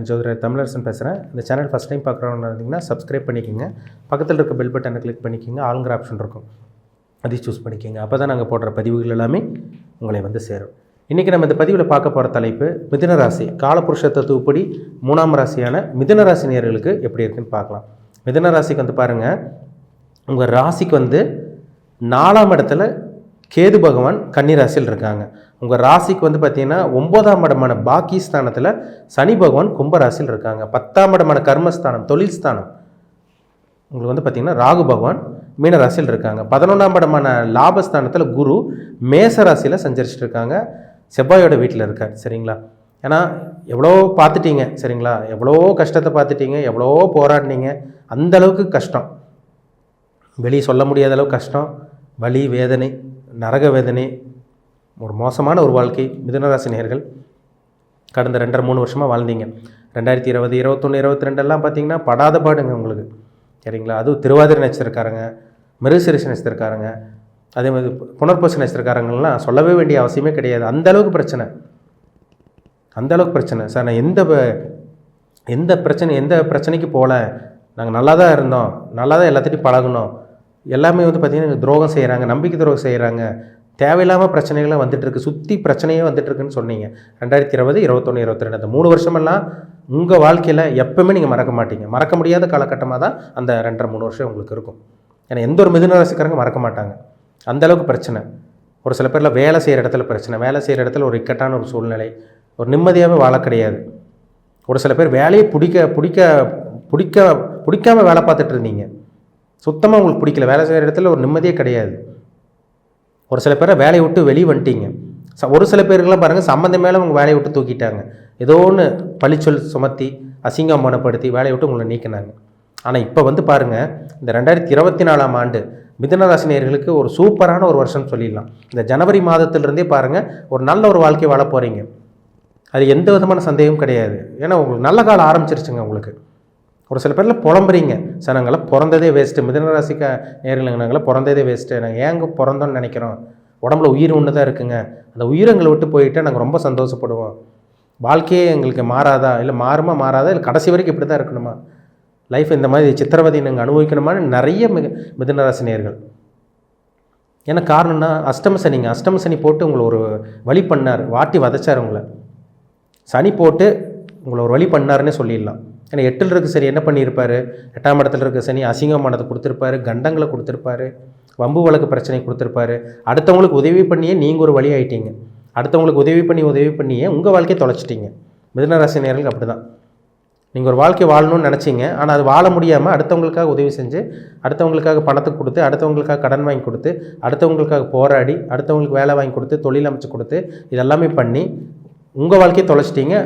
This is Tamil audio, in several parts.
நான் ஜோதிடர் தமிழரசன் பேசுகிறேன் இந்த சேனல் ஃபஸ்ட் டைம் பார்க்குறவங்க இருந்தீங்கன்னா சப்ஸ்கிரைப் பண்ணிக்கோங்க. பக்கத்தில் இருக்க பெல் பட்டனை கிளிக் பண்ணிக்கோங்க. ஆளுங்கிற ஆப்ஷன் இருக்கும். அதையும் சூஸ் பண்ணிக்கோங்க. அப்போ தான் நாங்கள் போடுற பதிவுகள் எல்லாமே உங்களை வந்து சேரும். இன்றைக்கி நம்ம இந்த பதிவில் பார்க்க போகிற தலைப்பு மிதுன ராசி. காலபுருஷ தத்துவப்படி மூணாம் ராசியான மிதுன ராசி நேர்களுக்கு எப்படி இருக்குன்னு பார்க்கலாம். மிதுன ராசிக்கு வந்து பாருங்கள் உங்கள் ராசிக்கு வந்து நாலாம் இடத்துல கேது பகவான் கன்னி ராசியில் இருக்காங்க. உங்கள் ராசிக்கு வந்து பார்த்தீங்கன்னா ஒன்பதாம் இடமான பாக்கி ஸ்தானத்தில் சனி பகவான் கும்பராசியில் இருக்காங்க. பத்தாம் இடமான கர்மஸ்தானம் தொழில் ஸ்தானம் உங்களுக்கு வந்து பார்த்திங்கன்னா ராகு பகவான் மீனராசியில் இருக்காங்க. பதினொன்றாம் இடமான லாபஸ்தானத்தில் குரு மேச ராசியில் இருக்காங்க. செவ்வாயோட வீட்டில் இருக்கார் சரிங்களா? ஏன்னா எவ்வளோ பார்த்துட்டீங்க சரிங்களா? எவ்வளோ கஷ்டத்தை பார்த்துட்டீங்க எவ்வளோ போராடினீங்க. அந்த அளவுக்கு கஷ்டம். வெளியே சொல்ல முடியாத அளவுக்கு கஷ்டம். வலி வேதனை நரக வேதனை ஒரு மோசமான ஒரு வாழ்க்கை. மிதுனராசி நேர்கள் கடந்த ரெண்டரை மூணு வருஷமாக வாழ்ந்தீங்க. ரெண்டாயிரத்தி இருபது இருபத்தொன்று இருபத்தி ரெண்டெல்லாம் பார்த்தீங்கன்னா படாத பாடுங்க உங்களுக்கு. சரிங்களா? அதுவும் திருவாதிரை நட்சத்திரக்காரங்க மிருகசிரிசி நட்சத்திரக்காரங்க அதே மாதிரி புனர்பூச நட்சத்திரக்காரங்கள்லாம் சொல்லவே வேண்டிய அவசியமே கிடையாது. அந்த அளவுக்கு பிரச்சனை. அந்த அளவுக்கு பிரச்சனை. சார் நான் எந்த ப- எந்த பிரச்சனை எந்த பிரச்சனைக்கு போகல. நாங்கள் நல்லா தான் இருந்தோம். நல்லா தான் எல்லாத்திட்டையும் பழகணும் எல்லாமே வந்து பார்த்திங்கன்னா துரோகம் செய்கிறாங்க நம்பிக்கை துரோகம் செய்கிறாங்க தேவையில்லாமல் பிரச்சனைகள்லாம் வந்துட்டுருக்கு. சுற்றி பிரச்சனையே வந்துட்டுருக்குன்னு சொன்னீங்க. ரெண்டாயிரத்தி இருபது இருபத்தொன்று இருபத்தி ரெண்டு அந்த மூணு வருஷமெல்லாம் உங்கள் வாழ்க்கையில் எப்பவுமே நீங்கள் மறக்க மாட்டீங்க. மறக்க முடியாத காலகட்டமாக தான் அந்த ரெண்டரை மூணு வருஷம் உங்களுக்கு இருக்கும். ஏன்னா எந்த ஒரு மிதுன ராசிக்காரங்க மறக்க மாட்டாங்க. அந்த அளவுக்கு பிரச்சனை. ஒரு சில பேரில் வேலை செய்கிற இடத்துல பிரச்சனை. வேலை செய்கிற இடத்துல ஒரு இக்கட்டான ஒரு சூழ்நிலை. ஒரு நிம்மதியாகவே வாழ கிடையாது. ஒரு சில பேர் வேலையை பிடிக்க பிடிக்க பிடிக்க பிடிக்காம வேலை பார்த்துட்டு இருந்தீங்க. சுத்தமாக உங்களுக்கு பிடிக்கல. வேலை செய்கிற இடத்துல ஒரு நிம்மதியே கிடையாது. ஒரு சில பேரை வேலையை விட்டு வெளியே வந்துட்டீங்க. ச- ஒரு சில பேருக்கெல்லாம் பாருங்கள் சம்மந்தம் மேலே உங்கள் வேலையை விட்டு தூக்கிட்டாங்க. ஏதோ ஒன்று பழிச்சொல் சுமத்தி அசிங்கமானப்படுத்தி வேலையை விட்டு உங்களை நீக்கினாங்க. ஆனால் இப்போ வந்து பாருங்கள் இந்த ரெண்டாயிரத்தி இருபத்தி நாலாம் ஆண்டு மிதனராசினியர்களுக்கு ஒரு சூப்பரான ஒரு வருஷம் சொல்லிடலாம். இந்த ஜனவரி மாதத்திலிருந்தே பாருங்கள் ஒரு நல்ல ஒரு வாழ்க்கை வாழ போகிறீங்க அது எந்த விதமான சந்தேகமும் கிடையாது. ஏன்னா உங்களுக்கு நல்ல காலம் ஆரம்பிச்சிருச்சுங்க உங்களுக்கு. ஒரு சில பேரில் புலம்புறீங்க. சார் நாங்களாம் பிறந்ததே வேஸ்ட்டு மிதனராசிக்க நேர்களுங்க நாங்களாம் பிறந்ததே வேஸ்ட்டு நாங்கள் ஏங்க பிறந்தோன்னு நினைக்கிறோம்? உடம்புல உயிர் ஒன்று தான் இருக்குங்க. அந்த உயிர் எங்களை விட்டு போயிட்டால் நாங்கள் ரொம்ப சந்தோஷப்படுவோம். வாழ்க்கையே எங்களுக்கு மாறாதா? இல்லை மாறுமா மாறாதா? இல்லை கடைசி வரைக்கும் இப்படி தான் இருக்கணுமா? லைஃப் இந்த மாதிரி சித்திரவதை நாங்கள் அனுபவிக்கணுமான்னு நிறைய மிக மிதனராசி நேர்கள். ஏன்னா காரணம்னா அஷ்டம சனிங்க அஷ்டம சனி போட்டு உங்களை ஒரு வழி பண்ணார். வாட்டி வதைச்சார் உங்களை. சனி போட்டு உங்களை ஒரு வழி பண்ணாருன்னே சொல்லிடலாம். ஏன்னா எட்டில் இருக்க சரி என்ன பண்ணியிருப்பாரு? எட்டாம் இடத்துல இருக்க சனி அசிங்கமானதை கொடுத்துருப்பாரு கண்டங்களை கொடுத்துருப்பாரு வம்பு வழக்கு பிரச்சனை கொடுத்துருப்பாரு. அடுத்தவங்களுக்கு உதவி பண்ணியே நீங்கள் ஒரு வழி ஆகிட்டீங்க அடுத்தவங்களுக்கு உதவி பண்ணி உதவி பண்ணியே உங்கள் வாழ்க்கையை தொலைச்சிட்டீங்க. மிதனராசி நேர்களுக்கு அப்படி தான் நீங்கள் ஒரு வாழ்க்கை வாழணும்னு நினச்சிங்க. ஆனால் அது வாழ முடியாமல் அடுத்தவங்களுக்காக உதவி செஞ்சு அடுத்தவங்களுக்காக பணத்தை கொடுத்து அடுத்தவங்களுக்காக கடன் வாங்கி கொடுத்து அடுத்தவங்களுக்காக போராடி அடுத்தவங்களுக்கு வேலை வாங்கி கொடுத்து தொழில் அமைச்சு கொடுத்து இதெல்லாமே பண்ணி உங்கள் வாழ்க்கையை தொலைச்சிட்டீங்க.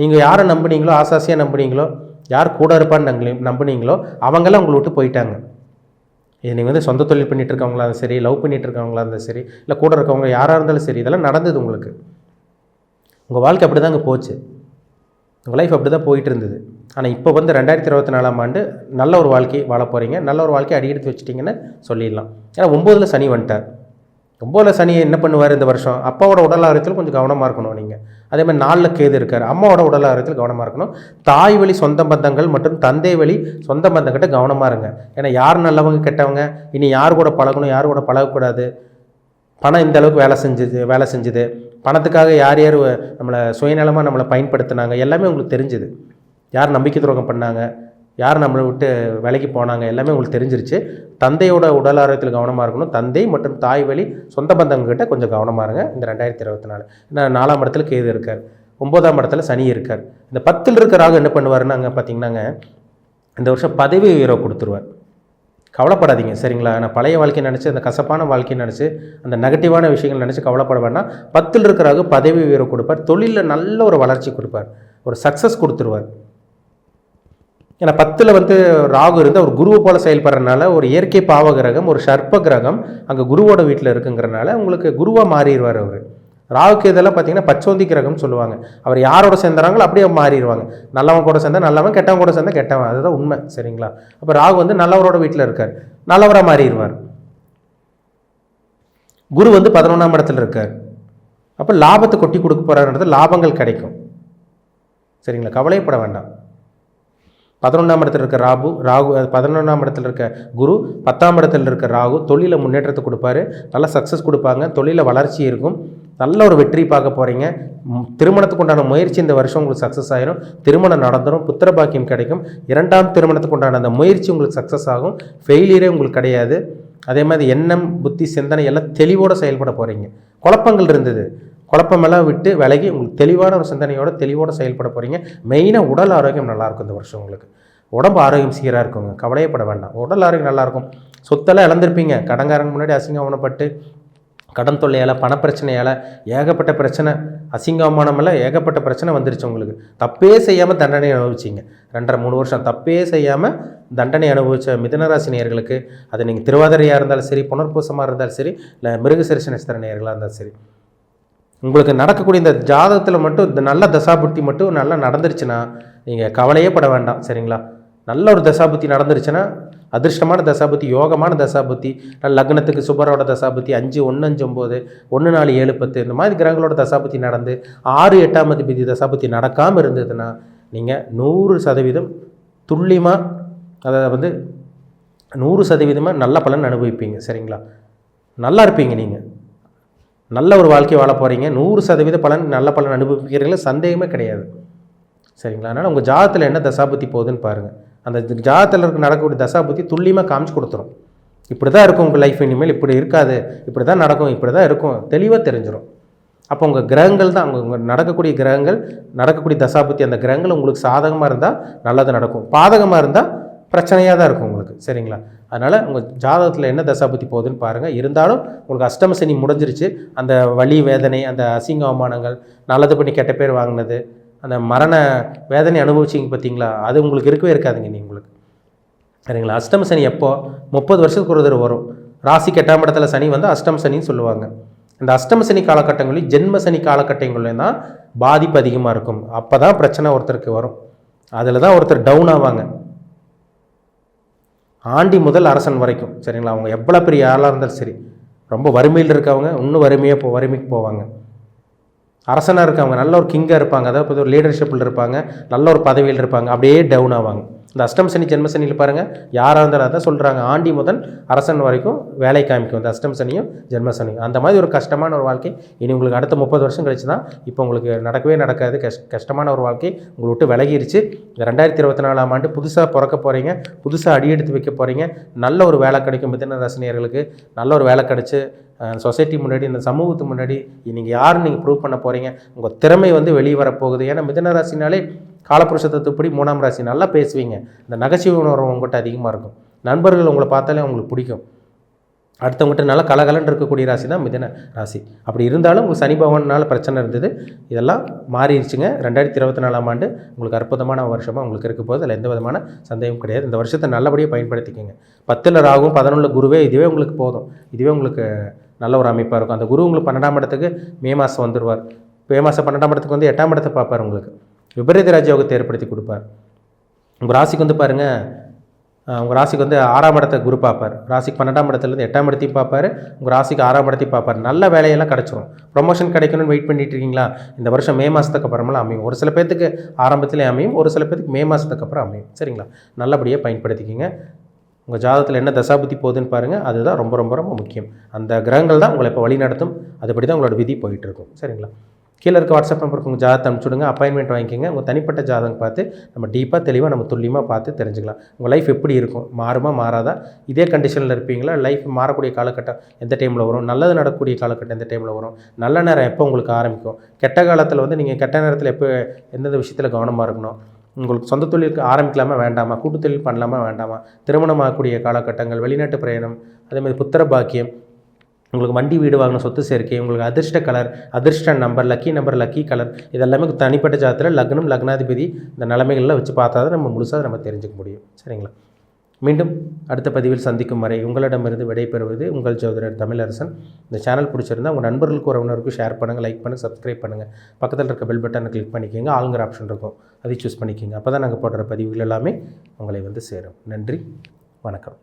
நீங்கள் யாரை நம்புனீங்களோ ஆசாசியாக நம்புனீங்களோ யார் கூட இருப்பான்னு நம்பி- நம்புனீங்களோ அவங்கெல்லாம் உங்களை விட்டு போயிட்டாங்க. இது நீங்கள் வந்து சொந்த தொழில் பண்ணிகிட்டு இருக்கவங்களா இருந்தாலும் சரி லவ் பண்ணிட்டு இருக்கவங்களா இருந்தாலும் சரி இல்லை கூட இருக்கவங்க யாராக இருந்தாலும் சரி இதெல்லாம் நடந்தது உங்களுக்கு. உங்கள் வாழ்க்கை அப்படி தாங்க போச்சு. உங்கள் லைஃப் அப்படி தான் போயிட்டு இருந்தது ஆனால் இப்போ வந்து ரெண்டாயிரத்தி இருபத்தி நாலாம் ஆண்டு நல்ல ஒரு வாழ்க்கை வாழ போகிறீங்க நல்ல ஒரு வாழ்க்கையை அடி எடுத்து வச்சிட்டிங்கன்னு சொல்லிடலாம். ஏன்னா ஒம்போதில் சனி வந்துட்டார். தும்போல சனி என்ன பண்ணுவார் இந்த வருஷம்? அப்பாவோட உடல் ஆரோக்கியத்தில் கொஞ்சம் கவனமாக இருக்கணும் நீங்கள் அதே மாதிரி நாளில் கேது இருக்கார். அம்மாவோட உடல் ஆரோக்கியத்தில் கவனமாக இருக்கணும். தாய் வழி சொந்த பந்தங்கள் மற்றும் தந்தை வழி சொந்த பந்தங்கிட்ட கவனமாக இருங்க. ஏன்னா யார் நல்லவங்க கெட்டவங்க? இனி யார் கூட பழகணும் யார் கூட பழகக்கூடாது? பணம் இந்த அளவுக்கு வேலை செஞ்சுது வேலை செஞ்சுது. பணத்துக்காக யார் யார் நம்மளை சுயநலமாக நம்மளை பயன்படுத்தினாங்க? எல்லாமே உங்களுக்கு தெரிஞ்சுது. யார் நம்பிக்கை துரோகம் பண்ணாங்க? யார் நம்மளை விட்டு விலைக்கு போனாங்க எல்லாமே உங்களுக்கு தெரிஞ்சிருச்சு. தந்தையோட உடல் ஆரோக்கியத்தில் கவனமாக இருக்கணும். தந்தை மற்றும் தாய் வழி சொந்த பந்தங்கக்கிட்ட கொஞ்சம் கவனமாக இருங்க. இந்த ரெண்டாயிரத்தி இருபத்தி நாலு. ஏன்னா நாலாம் இடத்துல கேது இருக்கார். ஒம்போதாம் இடத்துல சனி இருக்கார். இந்த பத்தில் இருக்கிறாக என்ன பண்ணுவாருன்னு அங்கே பார்த்தீங்கன்னாங்க இந்த வருஷம் பதவி உயர்வை கொடுத்துருவார். கவலைப்படாதீங்க சரிங்களா? நான் பழைய வாழ்க்கையை நினச்சி அந்த கசப்பான வாழ்க்கையை நினச்சி அந்த நெகட்டிவான விஷயங்கள் நினச்சி கவலைப்பட வேண்டாம். பத்தில் இருக்கிறாக பதவி உயர்வு கொடுப்பார். தொழிலில் நல்ல ஒரு வளர்ச்சி கொடுப்பார். ஒரு சக்ஸஸ் கொடுத்துருவார். ஏன்னா பத்தில் வந்து ராகு இருந்து அவர் குருவை போல செயல்படுறதுனால ஒரு இயற்கை பாவ கிரகம் ஒரு சர்ப்ப கிரகம் அங்கே குருவோட வீட்டில் இருக்குங்கிறனால உங்களுக்கு குருவாக மாறிடுவார் அவர். ராகுக்கு இதெல்லாம் பார்த்தீங்கன்னா பச்சோந்தி கிரகம்னு சொல்லுவாங்க. அவர் யாரோட சேர்ந்துறாங்களோ அப்படியே மாறிடுவாங்க. நல்லவன் கூட சேர்ந்தா நல்லவன் கெட்டவன் கூட சேர்ந்தா கெட்டவன். அதுதான் உண்மை. சரிங்களா? அப்போ ராகு வந்து நல்லவரோட வீட்டில் இருக்கார். நல்லவராக மாறிடுவார். குரு வந்து பதினொன்றாம் இடத்துல இருக்கார். அப்போ லாபத்தை கொட்டி கொடுக்க போகிறாருன்றது லாபங்கள் கிடைக்கும். சரிங்களா? கவலைப்பட வேண்டாம். பதினொன்றாம் இடத்துல இருக்க ராகு ராகு பதினொன்றாம் இடத்துல இருக்க குரு பத்தாம் இடத்துல இருக்க ராகு தொழிலில் முன்னேற்றத்தை கொடுப்பாரு. நல்ல சக்ஸஸ் கொடுப்பாங்க. தொழிலில் வளர்ச்சி இருக்கும். நல்ல ஒரு வெற்றி பார்க்க போகிறீங்க திருமணத்துக்கு உண்டான முயற்சி இந்த வருஷம் உங்களுக்கு சக்ஸஸ் ஆயிரும். திருமணம் நடந்துடும் புத்திர பாக்கியம் கிடைக்கும். இரண்டாம் திருமணத்துக்கு உண்டான அந்த முயற்சி உங்களுக்கு சக்ஸஸ் ஆகும். ஃபெயிலியரே உங்களுக்கு கிடையாது. அதே மாதிரி எண்ணம் புத்தி சிந்தனை எல்லாம் தெளிவோடு செயல்பட போகிறீங்க குழப்பங்கள் இருந்தது. குழப்பமெல்லாம் விட்டு விலகி உங்களுக்கு தெளிவான ஒரு சிந்தனையோட தெளிவோடு செயல்பட போகிறீங்க மெயினாக உடல் ஆரோக்கியம் நல்லாயிருக்கும் இந்த வருஷம் உங்களுக்கு. உடம்பு ஆரோக்கியம் சீராக இருக்குங்க. கவலையப்பட வேண்டாம். உடல் ஆரோக்கியம் நல்லாயிருக்கும் சொத்தெல்லாம் இழந்திருப்பீங்க. கடன்காரங்க முன்னாடி அசிங்கம் அவனப்பட்டு கடன் தொல்லையால் பணப்பிரச்சனையால் ஏகப்பட்ட பிரச்சனை அசிங்கமானமெல்லாம் ஏகப்பட்ட பிரச்சனை வந்துருச்சு உங்களுக்கு. தப்பே செய்யாமல் தண்டனை அனுபவிச்சிங்க. ரெண்டரை மூணு வருஷம் தப்பே செய்யாமல் தண்டனை அனுபவித்த மிதனராசி நேர்களுக்கு அது நீங்கள் திருவாதிரையாக இருந்தாலும் சரி புனர்பூசமாக இருந்தாலும் சரி இல்லை மிருகசரிச நட்சத்திர நேர்களாக இருந்தாலும் சரி உங்களுக்கு நடக்கக்கூடிய இந்த ஜாதகத்தில் மட்டும் இந்த நல்ல தசாபுத்தி மட்டும் நல்லா நடந்துருச்சுன்னா நீங்கள் கவலையே பட வேண்டாம் சரிங்களா? நல்ல ஒரு தசாபுத்தி நடந்துருச்சுன்னா அதிர்ஷ்டமான தசாபுத்தி யோகமான தசாபுத்தி லக்னத்துக்கு சுபரோட தசாபுத்தி அஞ்சு ஒன்று அஞ்சு ஒம்பது ஒன்று நாலு ஏழு பத்து இந்த மாதிரி கிரகங்களோட தசாபுத்தி நடந்து ஆறு எட்டாம் அதிபதி தசாபுத்தி நடக்காமல் இருந்ததுன்னா நீங்கள் நூறு சதவீதம் துல்லியமாக அதை வந்து நூறு சதவீதமாக நல்ல பலன் அனுபவிப்பீங்க சரிங்களா? நல்லா இருப்பீங்க நீங்கள் நல்ல ஒரு வாழ்க்கை வாழ போகிறீங்க நூறு சதவீத பலன் நல்ல பலன் அனுபவிக்கிறீங்களா? சந்தேகமே கிடையாது. சரிங்களா? அதனால் உங்கள் ஜாதத்தில் என்ன தசாபுத்தி போகுதுன்னு பாருங்கள் அந்த ஜாதத்தில் இருக்க நடக்கக்கூடிய தசாபுத்தி துல்லியமாக காமிச்சு கொடுத்துரும். இப்படி தான் இருக்கும் உங்கள் லைஃப் இனிமேல். இப்படி இருக்காது. இப்படி தான் நடக்கும். இப்படி தான் இருக்கும். தெளிவாக தெரிஞ்சிடும் அப்போ உங்கள் கிரகங்கள் தான். உங்கள் உங்கள் நடக்கக்கூடிய கிரகங்கள் நடக்கக்கூடிய தசாபுத்தி அந்த கிரகங்கள் உங்களுக்கு சாதகமாக இருந்தால் நல்லது நடக்கும். பாதகமாக இருந்தால் பிரச்சனையாக தான் இருக்கும் உங்களுக்கு சரிங்களா? அதனால் உங்கள் ஜாதகத்தில் என்ன தசாபுத்தி போகுதுன்னு பாருங்கள் இருந்தாலும் உங்களுக்கு அஷ்டம சனி முடிஞ்சிருச்சு. அந்த வலி வேதனை அந்த அசிங்க அவமானங்கள் நல்லது பண்ணி கெட்ட பேர் வாங்கினது அந்த மரண வேதனை அனுபவிச்சிங்க பார்த்தீங்களா அது உங்களுக்கு இருக்கவே இருக்காதுங்க நீ உங்களுக்கு. சரிங்களா? அஷ்டம சனி எப்போ? முப்பது வருஷத்துக்கு ஒரு தடவை வரும். ராசி எட்டாம் இடத்துல சனி வந்து அஷ்டம சனின்னு சொல்லுவாங்க. இந்த அஷ்டம சனி காலகட்டங்களில் ஜென்ம சனி காலகட்டங்கள்லையும் தான் பாதிப்பு அதிகமாக இருக்கும். அப்போ தான் பிரச்சனை ஒருத்தருக்கு வரும். அதில் தான் ஒருத்தர் டவுன் ஆவாங்க. ஆண்டி முதல் அரசன் வரைக்கும் சரிங்களா? அவங்க எவ்வளோ பெரிய ஆளாக இருந்தாலும் சரி. ரொம்ப வறுமையில் இருக்கவங்க இன்னும் வறுமையாக போ வறுமைக்கு போவாங்க. அரசனாக இருக்கவங்க நல்ல ஒரு கிங்காக இருப்பாங்க. அதாவது ஒரு லீடர்ஷிப்பில் இருப்பாங்க. நல்ல ஒரு பதவியில் இருப்பாங்க. அப்படியே டவுன் ஆவாங்க. இந்த அஷ்டம் சனி ஜென்ம சனியில் பாருங்கள் யாராக இருந்தாலும் அதை சொல்கிறாங்க ஆண்டி முதல் அரசன் வரைக்கும் வேலை காமிக்கும். இந்த அஷ்டம் சனியும் ஜென்ம சனியும். அந்த மாதிரி ஒரு கஷ்டமான ஒரு வாழ்க்கை. இனி உங்களுக்கு அடுத்த முப்பது வருஷம் கழிச்சு தான் இப்போ உங்களுக்கு நடக்கவே நடக்காது. கஷ் கஷ்டமான ஒரு வாழ்க்கை உங்களை விட்டு விலகிருச்சு. ரெண்டாயிரத்தி இருபத்தி நாலாம் ஆண்டு புதுசாக பிறக்க போகிறீங்க புதுசாக அடியெடுத்து வைக்க போகிறீங்க நல்ல ஒரு வேலை கிடைக்கும் மிதன ரசனியர்களுக்கு. நல்ல ஒரு வேலை கிடச்சி சொசைட்டி முன்னாடி இந்த சமூகத்துக்கு முன்னாடி நீங்கள் யாருன்னு நீங்கள் ப்ரூவ் பண்ண போகிறீங்க உங்கள் திறமை வந்து வெளியே வரப்போகுது. ஏன்னா மிதன ராசினாலே காலப்புருஷத்தத்துப்படி மூணாம் ராசி. நல்லா பேசுவீங்க. இந்த நகைச்சுவை உணர்வு உங்கள்கிட்ட அதிகமாக இருக்கும். நண்பர்கள் உங்களை பார்த்தாலே உங்களுக்கு பிடிக்கும். அடுத்தவங்ககிட்ட நல்லா கலகலன்னு இருக்கக்கூடிய ராசி தான் மிதன ராசி. அப்படி இருந்தாலும் உங்கள் சனி பகவானால் பிரச்சனை இருந்தது. இதெல்லாம் மாறிடுச்சுங்க. ரெண்டாயிரத்தி இருபத்தி நாலாம் ஆண்டு உங்களுக்கு அற்புதமான வருஷமாக உங்களுக்கு இருக்க போது அதில் எந்த விதமான சந்தேகம் கிடையாது. இந்த வருஷத்தை நல்லபடியாக பயன்படுத்திக்கோங்க. பத்தில் ராகும் பதினொன்றில் குருவே இதுவே உங்களுக்கு போதும். இதுவே உங்களுக்கு நல்ல ஒரு அமைப்பாக இருக்கும். அந்த குரு உங்களுக்கு பன்னெண்டாம் இடத்துக்கு மே மாதம் வந்துடுவார் மே மாதம் பன்னெண்டாம் இடத்துக்கு வந்து எட்டாம் இடத்தை பார்ப்பார் உங்களுக்கு. விபரீத ராஜயோகத்தை ஏற்படுத்தி கொடுப்பார். உங்கள் ராசிக்கு வந்து பாருங்கள் உங்கள் ராசிக்கு வந்து ஆறாம் இடத்தை குரு பார்ப்பார். ராசிக்கு பன்னெண்டாம் இடத்துலேருந்து எட்டாம் இடத்தையும் பார்ப்பார். உங்கள் ராசிக்கு ஆறாம் இடத்தையும் பார்ப்பார். நல்ல வேலையெல்லாம் கிடச்சிரும். ப்ரொமோஷன் கிடைக்கணும்னு வெயிட் பண்ணிட்டு இருக்கீங்களா? இந்த வருஷம் மே மாதத்துக்கு அப்புறமெல்லாம் அமையும். ஒரு சில பேர்த்துக்கு ஆரம்பத்திலே அமையும் ஒரு சில பேர்த்துக்கு மே மாதத்துக்கு அப்புறம் அமையும். சரிங்களா? நல்லபடியாக பயன்படுத்திக்கிங்க. உங்கள் ஜாதகத்தில் என்ன தசாபுத்தி போகுதுன்னு பாருங்கள் அதுதான் ரொம்ப ரொம்ப ரொம்ப முக்கியம். அந்த கிரகங்கள் தான் உங்களை இப்போ வழி நடத்தும். அதுபடி தான் உங்களோட விதி போயிட்டுருக்கும் சரிங்களா? கீழே இருக்க வாட்ஸ்அப் நம்பருக்கு உங்கள் ஜாதகத்தை அனுப்பிச்சுடுங்க அப்பாயின்மெண்ட் வாங்கிக்கோங்க. உங்கள் தனிப்பட்ட ஜாதகம் பார்த்து நம்ம டீப்பாக தெளிவாக நம்ம துல்லியமாக பார்த்து தெரிஞ்சுக்கலாம். உங்கள் லைஃப் எப்படி இருக்கும்? மாறுமா மாறாதா? இதே கண்டிஷனில் இருப்பீங்களா? லைஃப் மாறக்கூடிய காலகட்டம் எந்த டைமில் வரும்? நல்லது நடக்கக்கூடிய காலகட்டம் எந்த டைமில் வரும்? நல்ல நேரம் எப்போ உங்களுக்கு ஆரம்பிக்கும்? கெட்ட காலத்தில் வந்து நீங்கள் கெட்ட நேரத்தில் எப்போ எந்தெந்த விஷயத்தில் கவனமாக இருக்கணும்? உங்களுக்கு சொந்த தொழிலுக்கு ஆரம்பிக்கலாமா வேண்டாமா? கூட்டு தொழில் பண்ணலாமா வேண்டாமா? திருமணம் ஆகக்கூடிய காலகட்டங்கள் வெளிநாட்டு பிரயாணம் அதேமாதிரி புத்திர பாக்கியம் உங்களுக்கு வண்டி வீடு வாங்கின சொத்து சேர்க்கை உங்களுக்கு அதிர்ஷ்ட கலர் அதிர்ஷ்ட number lucky number lucky colour இதெல்லாமே தனிப்பட்ட ஜாதத்தில் லக்னம் லக்னாதிபதி இந்த நிலைமைகள்லாம் வச்சு பார்த்தா தான் நம்ம முழுசாக நம்ம தெரிஞ்சுக்க முடியும். சரிங்களா? மீண்டும் அடுத்த பதிவில் சந்திக்கும் வரை உங்களிடமிருந்து விடைபெறுவது உங்கள் ஜோதிடர் தமிழரசன். இந்த சேனல் பிடிச்சிருந்தா உங்கள் நண்பர்களுக்கு உறவினருக்கும் ஷேர் பண்ணுங்கள் லைக் பண்ணுங்கள் சப்ஸ்கிரைப் பண்ணுங்கள் பக்கத்தில் இருக்க பெல் பட்டனை கிளிக் பண்ணிக்கோங்க. ஆளுங்கிற ஆப்ஷன் இருக்கும். அதை சூஸ் பண்ணிக்கோங்க. அப்போ தான் நாங்கள் போடுற பதிவுகள் எல்லாமே உங்களை வந்து சேரும். நன்றி வணக்கம்.